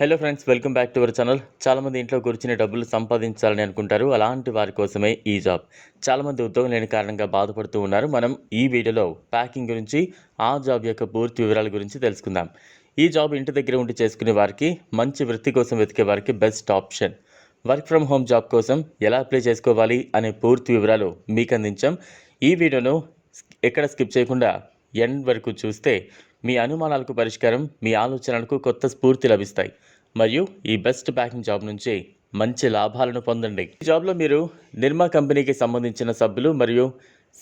Hello friends welcome back to our channel చాలామంది ఇంట్లో కూర్చుని డబ్బులు సంపాదించాలని అనుకుంటారు. అలాంటి వారి కోసమే ఈ జాబ్ చాలామంది ఉద్యోగం లేని కారణంగా బాధపడుతూ ఉన్నారు. మనం ఈ వీడియోలో ప్యాకింగ్ గురించి ఆ జాబ్ యొక్క పూర్తి వివరాల గురించి తెలుసుకుందాం. ఈ జాబ్ ఇంటి దగ్గర ఉండి చేసుకునే వారికి మంచి వృత్తి కోసం వెతికే వారికి best option work from home job కోసం ఎలా అప్లై చేసుకోవాలి అనే పూర్తి వివరాలు మీకు అందించాం. ఈ వీడియోను ఎక్కడ స్కిప్ చేయకుండా ఎండ్ వరకు చూస్తే మీ అనుమానాలకు పరిష్కారం మీ ఆలోచనలకు కొత్త స్ఫూర్తి లభిస్తాయి. మరియు ఈ బెస్ట్ ప్యాకింగ్ జాబ్ నుంచి మంచి లాభాలను పొందండి. ఈ జాబ్లో మీరు నిర్మా కంపెనీకి సంబంధించిన సభ్యులు మరియు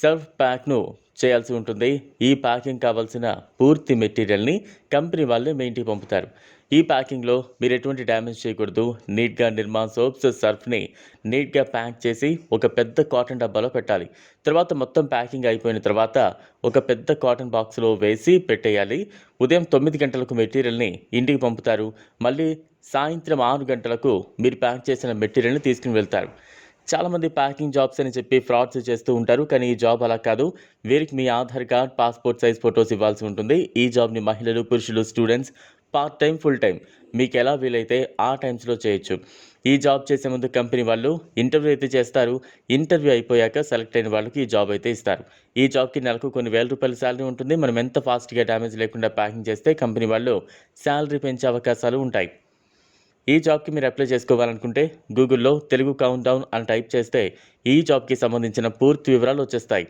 సెల్ఫ్ ప్యాక్ను చేయాల్సి ఉంటుంది. ఈ ప్యాకింగ్ కావాల్సిన పూర్తి మెటీరియల్ని కంపెనీ వాళ్ళే మీ ఇంటికి పంపుతారు. ఈ ప్యాకింగ్లో మీరు ఎటువంటి డ్యామేజ్ చేయకూడదు. నీట్గా నిర్మా సోప్స్ సర్ఫ్ని నీట్గా ప్యాక్ చేసి ఒక పెద్ద కాటన్ డబ్బాలో పెట్టాలి. తర్వాత మొత్తం ప్యాకింగ్ అయిపోయిన తర్వాత ఒక పెద్ద కాటన్ బాక్స్లో వేసి పెట్టేయాలి. ఉదయం తొమ్మిది గంటలకు మెటీరియల్ని ఇంటికి పంపుతారు. మళ్ళీ సాయంత్రం ఆరు గంటలకు మీరు ప్యాక్ చేసిన మెటీరియల్ని తీసుకుని వెళ్తారు. చాలామంది ప్యాకింగ్ జాబ్స్ అని చెప్పి ఫ్రాడ్స్ చేస్తూ ఉంటారు కానీ ఈ జాబ్ అలా కాదు. వీరికి మీ Aadhaar card passport size photos ఇవ్వాల్సి ఉంటుంది. ఈ జాబ్ని మహిళలు పురుషులు students part time full time మీకు ఎలా వీలైతే ఆ టైమ్స్లో చేయొచ్చు. ఈ జాబ్ చేసే ముందు కంపెనీ వాళ్ళు ఇంటర్వ్యూ అయితే చేస్తారు. ఇంటర్వ్యూ అయిపోయాక సెలెక్ట్ అయిన వాళ్ళకి ఈ జాబ్ అయితే ఇస్తారు. ఈ జాబ్కి నెలకు కొన్ని వేల రూపాయల శాలరీ ఉంటుంది. మనం ఎంత ఫాస్ట్గా డ్యామేజ్ లేకుండా ప్యాకింగ్ చేస్తే కంపెనీ వాళ్ళు శాలరీ పెంచే అవకాశాలు ఉంటాయి. ఈ జాబ్కి మీరు అప్లై చేసుకోవాలనుకుంటే గూగుల్లో తెలుగు కౌంట్ డౌన్ అని టైప్ చేస్తే ఈ జాబ్కి సంబంధించిన పూర్తి వివరాలు వచ్చేస్తాయి.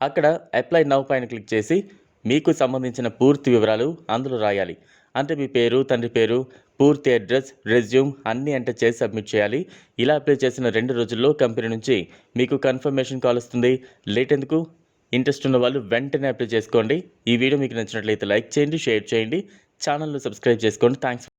అక్కడ అప్లై నౌ పైన క్లిక్ చేసి మీకు సంబంధించిన పూర్తి వివరాలు అందులో రాయాలి. అంటే మీ పేరు తండ్రి పేరు పూర్తి అడ్రస్ రెజ్యూమ్ అన్నీ అంటే చేసి సబ్మిట్ చేయాలి. ఇలా అప్లై చేసిన రెండు రోజుల్లో కంపెనీ నుంచి మీకు కన్ఫర్మేషన్ కాల్ వస్తుంది. లేట్ ఎందుకు ఇంట్రెస్ట్ ఉన్న వాళ్ళు వెంటనే అప్లై చేసుకోండి. ఈ వీడియో మీకు నచ్చినట్లయితే లైక్ చేయండి షేర్ చేయండి. ఛానల్ను సబ్స్క్రైబ్ చేసుకోండి. థ్యాంక్స్